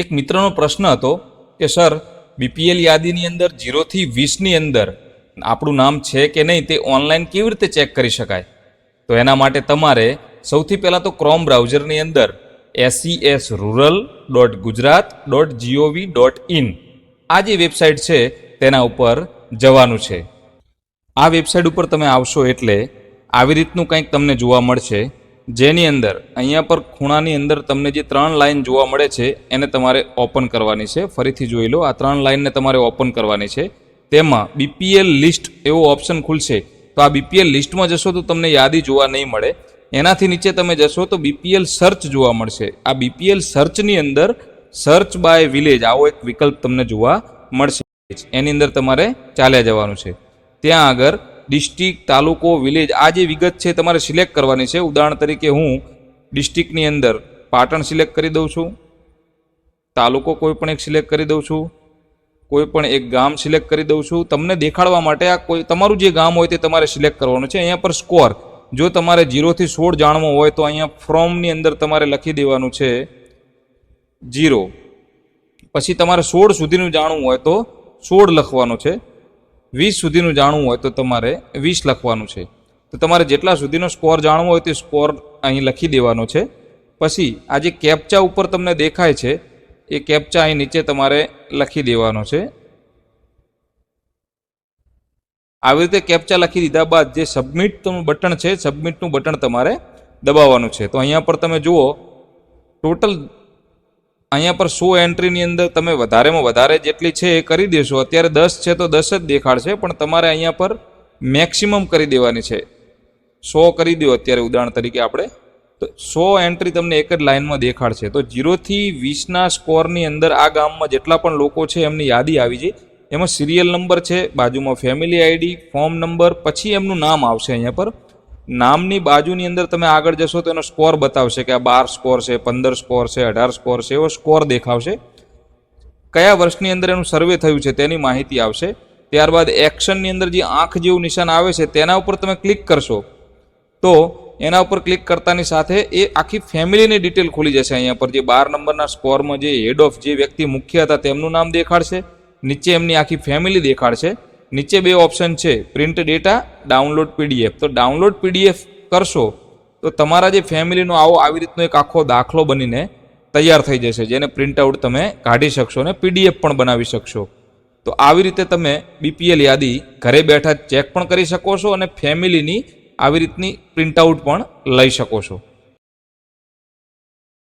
એક મિત્રનો પ્રશ્ન હતો કે, સર બીપીએલ યાદીની અંદર જીરોથી વીસની અંદર આપણું નામ છે કે નહીં તે ઓનલાઈન કેવી રીતે ચેક કરી શકાય? તો એના માટે તમારે સૌથી પહેલાં તો ક્રોમ બ્રાઉઝરની અંદર SCS rural dot Gujarat dot GOV dot in આ જે વેબસાઇટ છે તેના ઉપર જવાનું છે. આ વેબસાઇટ ઉપર તમે આવશો એટલે આવી રીતનું કંઈક તમને જોવા મળશે. જેની અંદર, અહીંયા પર ખૂણાની અંદર તમને જે ત્રણ લાઇન જોવા મળે છે, એને તમારે ઓપન કરવાની છે. ફરીથી જોઈ લો, આ ત્રણ લાઇનને તમારે ઓપન કરવાની છે. તેમાં બીપીએલ લિસ્ટ એવો ઓપ્શન ખુલશે. તો આ બીપીએલ લિસ્ટમાં જશો તો તમને યાદી જોવા નહીં મળે. એનાથી નીચે તમે જશો તો બીપીએલ સર્ચ જોવા મળશે. આ બીપીએલ સર્ચની અંદર સર્ચ બાય વિલેજ આવો એક વિકલ્પ તમને જોવા મળશે. એની અંદર તમારે ચાલ્યા જવાનું છે. ત્યાં આગળ ડિસ્ટ્રિક્ટ, તાલુકો, વિલેજ, આ જે વિગત છે તમારે સિલેક્ટ કરવાની છે. ઉદાહરણ તરીકે હું ડિસ્ટ્રિક્ટની અંદર પાટણ સિલેક્ટ કરી દઉં છું. તાલુકો કોઈ પણ એક સિલેક્ટ કરી દઉં છું. કોઈ પણ એક ગામ સિલેક્ટ કરી દઉં છું. તમને દેખાડવા માટે આ કોઈ, તમારું જે ગામ હોય તે તમારે સિલેક્ટ કરવાનું છે. અહીંયા પર સ્કોર, જો તમારે જીરોથી સોળ જાણવો હોય તો અહીંયા ફ્રોમની અંદર તમારે લખી દેવાનું છે જીરો પછી તમારે સોળ સુધીનું જાણવું હોય તો સોળ લખવાનું છે. વીસ સુધીનું જાણવું હોય તો તમારે વીસ લખવાનું છે. તો તમારે જેટલા સુધીનો સ્કોર જાણવો હોય તે સ્કોર અહીં લખી દેવાનો છે. પછી આ જે કેપ્ચા ઉપર તમને દેખાય છે, એ કેપ્ચા અહીં નીચે તમારે લખી દેવાનો છે. આવી રીતે કેપ્ચા લખી દીધા બાદ જે સબમિટનું બટન છે, સબમિટનું બટન તમારે દબાવવાનું છે. તો અહીંયા પર તમે જુઓ, ટોટલ અહીંયા પર સો એન્ટ્રીની અંદર તમે વધારેમાં વધારે જેટલી છે એ કરી દેશો. અત્યારે દસ છે તો દસ જ દેખાડશે, પણ તમારે અહીંયા પર મેક્સિમમ કરી દેવાની છે. સો કરી દો અત્યારે ઉદાહરણ તરીકે આપણે. તો સો એન્ટ્રી તમને એક જ લાઇનમાં દેખાડશે. તો જીરોથી વીસના સ્કોરની અંદર આ ગામમાં જેટલા પણ લોકો છે એમની યાદી આવી છે. એમાં સિરિયલ નંબર છે, બાજુમાં ફેમિલી આઈડી, ફોર્મ નંબર, પછી એમનું નામ આવશે અહીંયા પર. નામની બાજુની અંદર તમે આગળ જશો તો એનો સ્કોર બતાવશે કે આ બાર સ્કોર છે, પંદર સ્કોર છે, અઢાર સ્કોર છે, એવો સ્કોર દેખાવશે. કયા વર્ષની અંદર એનું સર્વે થયું છે તેની માહિતી આવશે. ત્યારબાદ એક્શનની અંદર જે આંખ જેવું નિશાન આવે છે તેના ઉપર તમે ક્લિક કરશો. તો એના ઉપર ક્લિક કરતાની સાથે એ આખી ફેમિલીની ડિટેલ ખુલી જશે અહીંયા પર. જે બાર નંબરના સ્કોરમાં જે હેડ ઓફ જે વ્યક્તિ મુખ્ય હતા તેમનું નામ દેખાડશે. નીચે એમની આખી ફેમિલી દેખાડશે. નીચે બે ઓપ્શન છે. પ્રિન્ટ ડેટા ડાઉનલોડ પીડીએફ તો ડાઉનલોડ પીડીએફ કરશો, તો તમારા જે ફેમિલીનો આવો આવી રીતનો એક આખો દાખલો બનીને તૈયાર થઈ જશે, જેને પ્રિન્ટ આઉટ તમે કાઢી શકશો અને પીડીએફ પણ બનાવી શકશો. તો આવી રીતે તમે બીપીએલ યાદી ઘરે બેઠા ચેક પણ કરી શકો છો અને ફેમિલીની આવી રીતની પ્રિન્ટ આઉટ પણ લઈ શકો છો.